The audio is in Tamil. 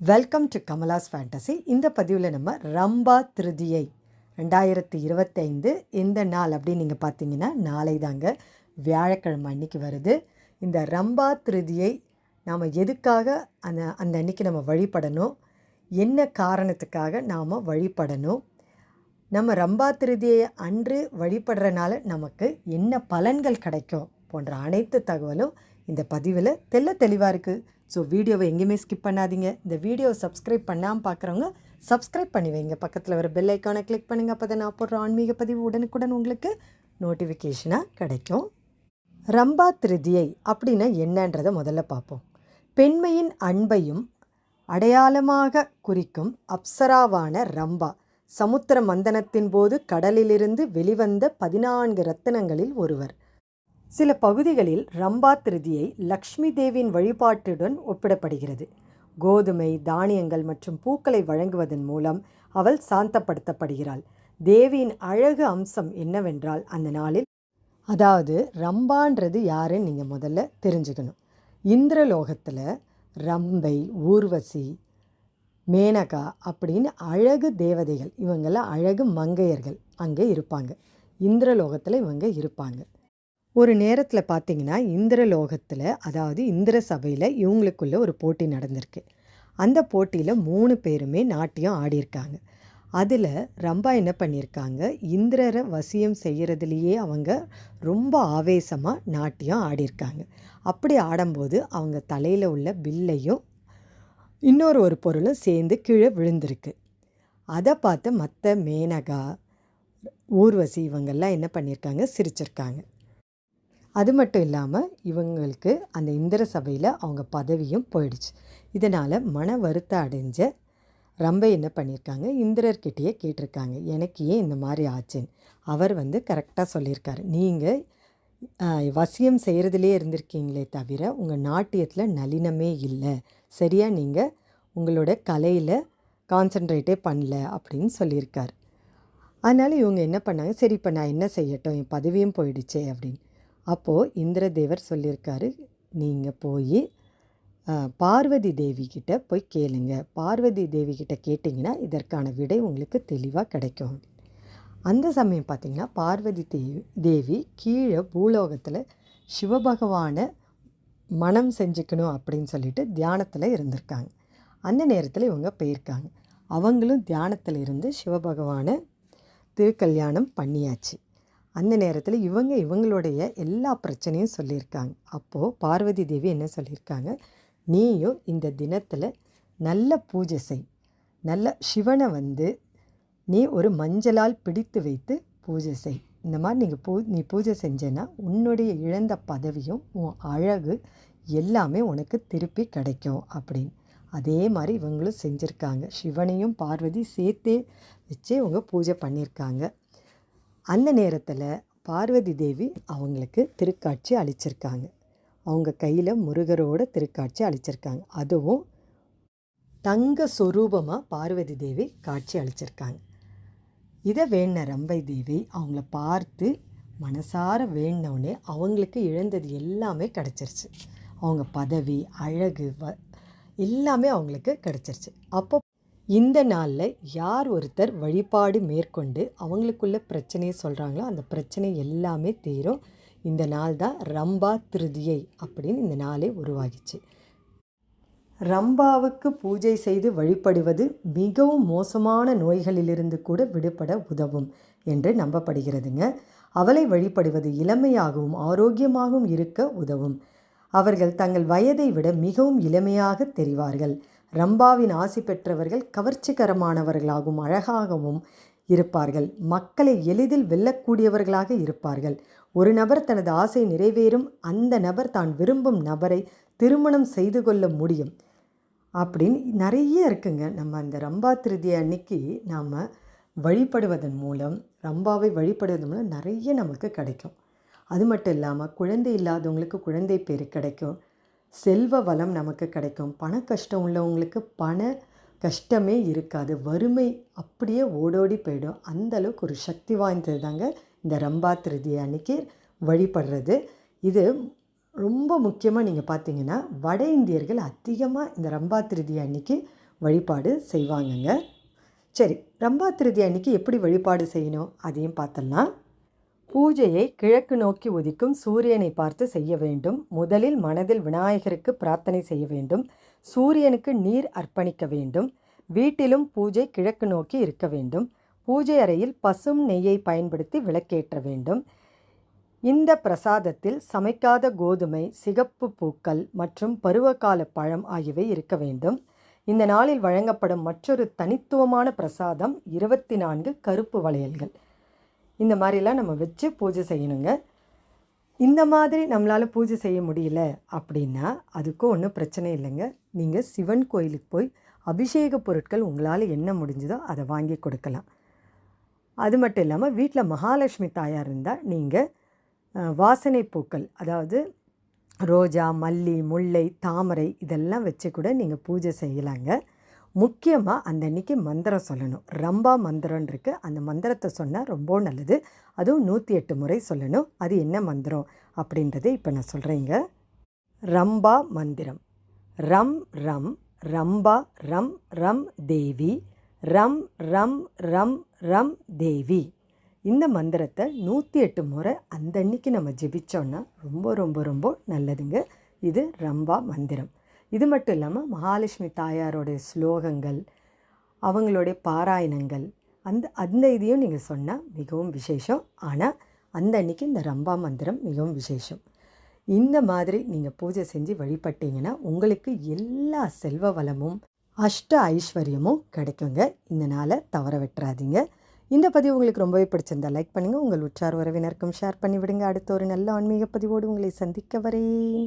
வெல்கம் டு கமலாஸ் ஃபேண்டசி இந்த பதிவில் நம்ம ரம்பா திருதியை ரெண்டாயிரத்தி இருபத்தைந்து எந்த நாள் அப்படின்னு நீங்கள் பார்த்தீங்கன்னா நாளை தாங்க வியாழக்கிழமை அன்னைக்கு வருது. இந்த ரம்பா திருதியை நாம் எதுக்காக அந்த அந்த அன்னைக்கு நம்ம வழிபடணும்? என்ன காரணத்துக்காக நாம் வழிபடணும்? நம்ம ரம்பா திருதியை அன்று வழிபடுறனால நமக்கு என்ன பலன்கள் கிடைக்கும் போன்ற அனைத்து தகவலும் இந்த பதிவில் தெல்ல தெளிவாக இருக்குது ஸோ வீடியோவை எங்கேயுமே ஸ்கிப் பண்ணாதீங்க. இந்த வீடியோவை சப்ஸ்கிரைப் பண்ணாமல் பார்க்குறவங்க சப்ஸ்கிரைப் பண்ணி வைங்க. பக்கத்தில் வர பெல் ஐக்கானை கிளிக் பண்ணுங்கள் அப்போ தான் நான் போடுற ஆன்மீக பதிவு உடனுக்குடன் உங்களுக்கு நோட்டிஃபிகேஷனாக கிடைக்கும். ரம்பா திருதியை அப்படின்னா என்னன்றதை முதல்ல பார்ப்போம். பெண்மையின் அன்பையும் அடையாளமாக குறிக்கும் அப்சராவான ரம்பா. சமுத்திர மந்தனத்தின் போது கடலிலிருந்து வெளிவந்த பதினான்கு ரத்தினங்களில் ஒருவர். சில பகுதிகளில் ரம்பா திருதியை லக்ஷ்மி தேவியின் வழிபாட்டுடன் ஒப்பிடப்படுகிறது. கோதுமை தானியங்கள் மற்றும் பூக்களை வழங்குவதன் மூலம் அவள் சாந்தப்படுத்தப்படுகிறாள். தேவியின் அழகு அம்சம் என்னவென்றால் அந்த நாளில் அதாவது ரம்பான்றது யாருன்னு நீங்கள் முதல்ல தெரிஞ்சுக்கணும். இந்திரலோகத்தில் ரம்பை ஊர்வசி மேனகா அப்படின்னு அழகு தேவதைகள். இவங்கெல்லாம் அழகு மங்கையர்கள் அங்கே இருப்பாங்க. இந்திரலோகத்தில் இவங்க இருப்பாங்க. ஒரு நேரத்தில் பார்த்தீங்கன்னா இந்திரலோகத்தில் அதாவது இந்திர சபையில் இவங்களுக்குள்ள ஒரு போட்டி நடந்திருக்கு. அந்த போட்டியில் மூணு பேருமே நாட்டியம் ஆடியிருக்காங்க. அதில் ரம்பா என்ன பண்ணியிருக்காங்க? இந்திரரை வசியம் செய்கிறதுலையே அவங்க ரொம்ப ஆவேசமாக நாட்டியம் ஆடியிருக்காங்க. அப்படி ஆடும்போது அவங்க தலையில் உள்ள பில்லையும் இன்னொரு ஒரு பொருளும் சேர்ந்து கீழே விழுந்திருக்கு. அதை பார்த்து மற்ற மேனகா ஊர்வசி இவங்கெல்லாம் என்ன பண்ணியிருக்காங்க சிரிச்சிருக்காங்க. அது மட்டும் இல்லாமல் இவங்களுக்கு அந்த இந்திர சபையில் அவங்க பதவியும் போயிடுச்சு. இதனால் மன வருத்தம் அடைஞ்ச ரொம்ப என்ன பண்ணியிருக்காங்க இந்திரர்கிட்டயே கேட்டிருக்காங்க. எனக்கு ஏன் இந்த மாதிரி ஆச்சுன்னு? அவர் வந்து கரெக்டாக சொல்லியிருக்காரு. நீங்கள் வசியம் செய்கிறதுலே இருந்திருக்கீங்களே தவிர உங்கள் நாட்டியத்தில் நளினமே இல்லை. சரியாக நீங்கள் உங்களோட கலையில் கான்சன்ட்ரேட்டே பண்ணல அப்படின்னு சொல்லியிருக்கார். அதனால் இவங்க என்ன பண்ணாங்க? சரி இப்போ நான் என்ன செய்யட்டும்? என் பதவியும் போயிடுச்சே அப்படின்னு. அப்போது இந்திரதேவர் சொல்லியிருக்காரு நீங்கள் போய் பார்வதி தேவி கிட்ட போய் கேளுங்க. பார்வதி தேவி கிட்ட கேட்டிங்கன்னா இதற்கான விடை உங்களுக்கு தெளிவாக கிடைக்கும். அந்த சமயம் பார்த்திங்கன்னா பார்வதி தேவி தேவி கீழே பூலோகத்தில் சிவபகவானை மனம் செஞ்சுக்கணும் அப்படின்னு சொல்லிட்டு தியானத்தில் இருந்திருக்காங்க. அந்த நேரத்தில் இவங்க போயிருக்காங்க. அவங்களும் தியானத்தில் இருந்து சிவபகவானை திருக்கல்யாணம் பண்ணியாச்சு. அந்த நேரத்தில் இவங்க இவங்களுடைய எல்லா பிரச்சனையும் சொல்லியிருக்காங்க. அப்போது பார்வதி தேவி என்ன சொல்லியிருக்காங்க? நீயும் இந்த தினத்தில் நல்ல பூஜை செய். நல்ல சிவனை வந்து நீ ஒரு மஞ்சளால் பிடித்து வைத்து பூஜை செய். இந்த மாதிரி நீங்கள் பூ நீ பூஜை செஞ்சேன்னா உன்னுடைய இழந்த பதவியும் உன் அழகு எல்லாமே உனக்கு திருப்பி கிடைக்கும் அப்படின்னு. அதே மாதிரி இவங்களும் செஞ்சுருக்காங்க. சிவனையும் பார்வதி சேர்த்தே வச்சு இவங்க பூஜை பண்ணியிருக்காங்க. அந்த நேரத்தில் பார்வதி தேவி அவங்களுக்கு திருக்காட்சி அளிச்சிருக்காங்க. அவங்க கையில் முருகரோட திருக்காட்சி அளிச்சிருக்காங்க. அதுவும் தங்க சொரூபமாக பார்வதி தேவி காட்சி அளிச்சிருக்காங்க. இதை வேண ரம்பை தேவி அவங்கள பார்த்து மனசார வேணவுடனே அவங்களுக்கு இழந்தது எல்லாமே கிடச்சிருச்சு. அவங்க பதவி அழகு வ எல்லாமே அவங்களுக்கு கிடச்சிருச்சு. அப்போ இந்த நாளில் யார் ஒருத்தர் வழிபாடு மேற்கொண்டு அவங்களுக்குள்ள பிரச்சனையை சொல்கிறாங்களோ அந்த பிரச்சனை எல்லாமே தீரும். இந்த நாள் தான் ரம்பா திருதியை அப்படின்னு இந்த நாளே உருவாகிச்சு. ரம்பாவுக்கு பூஜை செய்து வழிபடுவது மிகவும் மோசமான நோய்களிலிருந்து கூட விடுபட உதவும் என்று நம்பப்படுகிறதுங்க. அவளை வழிபடுவது இளமையாகவும் ஆரோக்கியமாகவும் இருக்க உதவும். அவர்கள் தங்கள் வயதை விட மிகவும் இளமையாக தெரிவார்கள். ரம்பாவின் ஆசி பெற்றவர்கள் கவர்ச்சிகரமானவர்களாகவும் அழகாகவும் இருப்பார்கள். மக்களை எளிதில் வெல்லக்கூடியவர்களாக இருப்பார்கள். ஒரு நபர் தனது ஆசை நிறைவேறும் அந்த நபர் தான் விரும்பும் நபரை திருமணம் செய்து கொள்ள முடியும். அப்படின்னு நிறைய இருக்குங்க. நம்ம அந்த ரம்பா திருதி அன்னைக்கு நாம் வழிபடுவதன் மூலம் ரம்பாவை வழிபடுவதன் மூலம் நிறைய நமக்கு கிடைக்கும். அது மட்டும் இல்லாமல் குழந்தை இல்லாதவங்களுக்கு குழந்தை பேர் கிடைக்கும். செல்வ வளம் நமக்கு கிடைக்கும். பண கஷ்டம் உள்ளவங்களுக்கு பண கஷ்டமே இருக்காது. வறுமை அப்படியே ஓடோடி போயிடும். அந்த அளவுக்கு ஒரு சக்தி வாய்ந்தது தாங்க இந்த ரம்பா திருதி அன்னைக்கு வழிபடுறது. இது ரொம்ப முக்கியமாக நீங்கள் பார்த்தீங்கன்னா வட இந்தியர்கள் அதிகமாக இந்த ரம்பா திருதி அன்னைக்கு வழிபாடு செய்வாங்கங்க. சரி ரம்பா திருதி அன்னைக்கு எப்படி வழிபாடு செய்யணும்? அதையும் பார்த்தலாம் பூஜையை கிழக்கு நோக்கி உதிக்கும் சூரியனை பார்த்து செய்ய வேண்டும். முதலில் மனதில் விநாயகருக்கு பிரார்த்தனை செய்ய வேண்டும். சூரியனுக்கு நீர் அர்ப்பணிக்க வேண்டும். வீட்டிலும் பூஜை கிழக்கு நோக்கி இருக்க வேண்டும். பூஜை அறையில் பசும் நெய்யை பயன்படுத்தி விளக்கேற்ற வேண்டும். இந்த பிரசாதத்தில் சமைக்காத கோதுமை சிகப்பு பூக்கள் மற்றும் பருவகால பழம் ஆகியவை இருக்க வேண்டும். இந்த நாளில் வழங்கப்படும் மற்றொரு தனித்துவமான பிரசாதம் இருபத்தி நான்கு கருப்பு வளையல்கள். இந்த மாதிரிலாம் நம்ம வச்சு பூஜை செய்யணுங்க. இந்த மாதிரி நம்மளால் பூஜை செய்ய முடியல அப்படின்னா அதுக்கும் ஒன்றும் பிரச்சனை இல்லைங்க. நீங்கள் சிவன் கோயிலுக்கு போய் அபிஷேக பொருட்கள் உங்களால் என்ன முடிஞ்சதோ அதை வாங்கி கொடுக்கலாம். அது மட்டும் இல்லாமல் வீட்டில் மகாலட்சுமி தாயார் இருந்தால் நீங்கள் வாசனை பூக்கள் அதாவது ரோஜா மல்லி முல்லை தாமரை இதெல்லாம் வச்சு கூட நீங்கள் பூஜை செய்யலாங்க. முக்கியமாக அந்த அன்னைக்கு மந்திரம் சொல்லணும். ரம்பா மந்திரம் இருக்குது அந்த மந்திரத்தை சொன்னால் ரொம்ப நல்லது. அதுவும் நூற்றி எட்டு முறை சொல்லணும். அது என்ன மந்திரம் அப்படின்றத இப்போ நான் சொல்கிறேங்க ரம்பா மந்திரம். ரம் ரம் ரம்பா ரம் ரம் தேவி. ரம் ரம் ரம் ரம் தேவி. இந்த மந்திரத்தை நூற்றி எட்டு முறை அந்த அன்னைக்கு நம்ம ஜெபிச்சோன்னா ரொம்ப ரொம்ப ரொம்ப நல்லதுங்க. இது ரம்பா மந்திரம். இது மட்டும் இல்லாமல் மகாலட்சுமி தாயாரோடைய ஸ்லோகங்கள் அவங்களுடைய பாராயணங்கள் அந்த அந்த இதையும் நீங்கள் சொன்னால் மிகவும் விசேஷம். ஆனால் அந்த அன்னைக்கு இந்த ரம்பா மந்திரம் மிகவும் விசேஷம். இந்த மாதிரி நீங்கள் பூஜை செஞ்சு வழிபட்டீங்கன்னா உங்களுக்கு எல்லா செல்வ வளமும் அஷ்ட ஐஸ்வர்யமும் கிடைக்குங்க. இந்த நாளை தவற விட்டுறாதீங்க. இந்த பதிவு உங்களுக்கு ரொம்பவே பிடிச்சிருந்தா லைக் பண்ணுங்கள் உங்கள் உற்றார் உறவினருக்கும் ஷேர் பண்ணி விடுங்க அடுத்த ஒரு நல்ல ஆன்மீக பதிவோடு உங்களை சந்திக்க வரேன்